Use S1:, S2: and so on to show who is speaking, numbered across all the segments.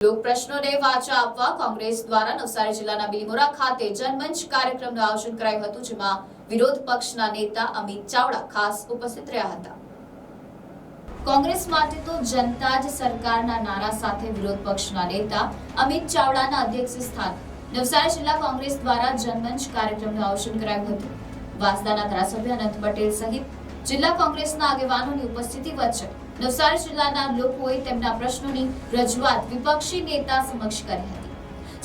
S1: લોક પ્રશ્નોને વાચા આપવા કોંગ્રેસ દ્વારા નવસારી જિલ્લાના બિલીમોરા ખાતે જનમંચ કાર્યક્રમનું આયોજન કરાયું હતું, જેમાં વિરોધ પક્ષના નેતા અમિત ચાવડા ખાસ ઉપસ્થિત રહ્યા હતા. કોંગ્રેસ માટે તો જનતા જ સરકારના નારા સાથે વિરોધ પક્ષના નેતા અમિત ચાવડાના અધ્યક્ષ સ્થાન. નવસારી જિલ્લા કોંગ્રેસ દ્વારા જનમંચ કાર્યક્રમનું આયોજન કરાયું હતું. વાંસદાના ધારાસભ્ય અનંત પટેલ સહિત જિલ્લા કોંગ્રેસના આગેવાનોની ઉપસ્થિતિ વચ્ચે નવસારી જિલ્લાના લોકોએ તેમના પ્રશ્નોની રજૂઆત વિપક્ષી નેતા સમક્ષ કરી હતી,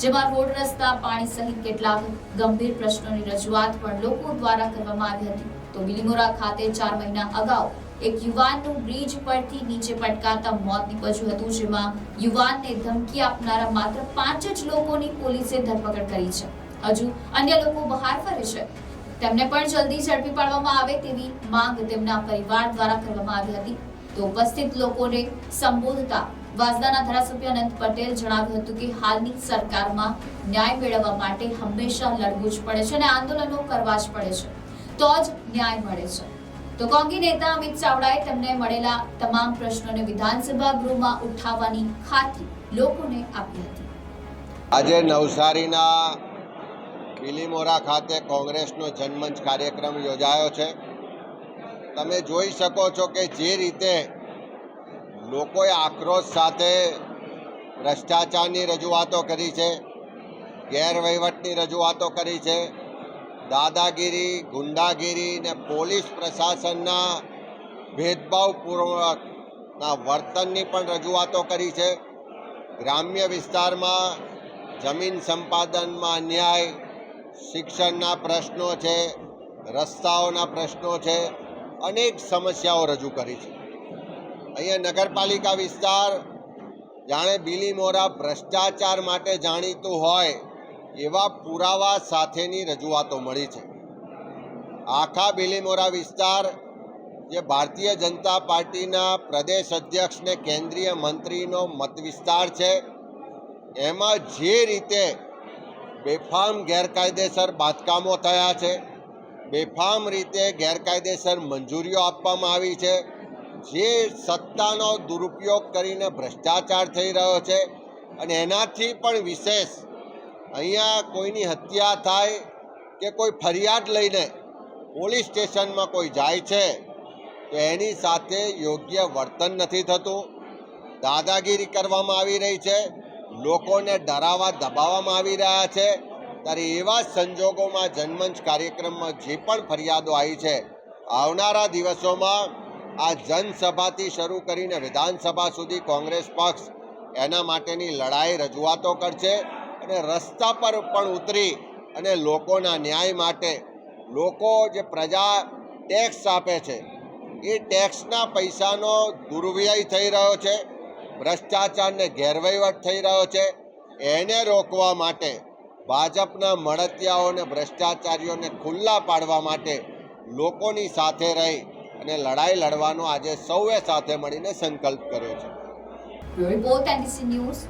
S1: જેમાં રોડ રસ્તા, પાણી સહિત કેટલાક ગંભીર પ્રશ્નોની રજૂઆત પણ લોકો દ્વારા કરવામાં આવી હતી. તો બિલીમોરા ખાતે ચાર મહિના અગાઉ એક યુવાનનું બ્રિજ પરથી નીચે પટકાતા મોત નીપજ્યું હતું, જેમાં યુવાનને ધમકી આપનારા માત્ર પાંચ જ લોકોની પોલીસે ધરપકડ કરી છે. હજુ અન્ય લોકો બહાર ફરે છે. તેમને પણ જલ્દી ઝડપી પાડવામાં આવે તેવી માંગ તેમના પરિવાર દ્વારા કરવામાં આવી હતી. તો ઉપસ્થિત લોકોને સંબોધતા વાસદાના ધારાસભ્ય અનંત પટેલ જણાવ્યું હતું કે હાલની સરકારમાં ન્યાય મેળવવા માટે હંમેશા લડવું જ પડે છે અને આંદોલનો કરવા જ પડે છે. તો જ ન્યાય મળે છે. તો કોંગી નેતા અમિત ચાવડાએ તેમને મળેલા તમામ પ્રશ્નોને વિધાનસભા ગૃહમાં ઉઠાવવાની ખાતરી લોકોને આપી હતી.
S2: આજે નવસારીના કિલીમોરા ખાતે કોંગ્રેસનો જનમંચ કાર્યક્રમ યોજાયો છે. તમે જોઈ શકો છો કે જે રીતે લોકોએ આક્રોશ સાથે ભ્રષ્ટાચારની રજૂઆતો કરી છે, ગેરવહીવટની રજૂઆતો કરી છે, દાદાગીરી, ગુંડાગીરી ને પોલીસ પ્રશાસનના ભેદભાવપૂર્વકના વર્તનની પણ રજૂઆતો કરી છે. ગ્રામ્ય વિસ્તારમાં જમીન સંપાદનમાં અન્યાય, શિક્ષણના પ્રશ્નો છે, રસ્તાઓના પ્રશ્નો છે અનેક સમસ્યાઓ રજૂ કરી છે. અહીંયા નગરપાલિકા વિસ્તાર જાણે બિલીમોરા ભ્રષ્ટાચાર માટે જાણીતું હોય એવા પુરાવા સાથેની રજૂઆતો મળી છે. આખા બિલીમોરા વિસ્તાર જે ભારતીય જનતા પાર્ટીના પ્રદેશ અધ્યક્ષ ને કેન્દ્રીય મંત્રીનો મત વિસ્તાર છે, એમાં જે રીતે બેફામ ગેરકાયદેસર બાંધકામો થયા છે બેફામ રીતે ગેરકાયદેસર મંજૂરીઓ આપવામાં આવી છે. જે સત્તાનો દુરુપયોગ કરીને ભ્રષ્ટાચાર થઈ રહ્યો છે અને એનાથી પણ વિશેષ અહીંયા કોઈની હત્યા થાય કે કોઈ ફરિયાદ લઈને પોલીસ સ્ટેશનમાં કોઈ જાય છે, તો એની સાથે યોગ્ય વર્તન નથી થતું. દાદાગીરી કરવામાં આવી રહી છે. લોકોને ડરાવવા દબાવવામાં આવી રહ્યા છે. ત્યારે એવા સંજોગોમાં જનમંચ કાર્યક્રમમાં જે પણ ફરિયાદો આવી છે, આવનારા દિવસોમાં આ જનસભાથી શરૂ કરીને વિધાનસભા સુધી કોંગ્રેસ પક્ષ એના માટેની લડાઈ રજૂઆતો કરશે અને રસ્તા પર પણ ઉતરી અને લોકોના ન્યાય માટે લોકો જે પ્રજા ટેક્સ આપે છે, એ ટેક્સના પૈસાનો દુર્વ્યય થઈ રહ્યો છે, ભ્રષ્ટાચારને ગેરવહીવટ થઈ રહ્યો છે, એને રોકવા માટે ભાજપના મળતિયાઓને, ભ્રષ્ટાચારીઓને ખુલ્લા પાડવા માટે લોકોની સાથે રહી અને લડાઈ લડવાનો આજે સૌએ સાથે મળીને સંકલ્પ કર્યો છે.
S1: Report NDC news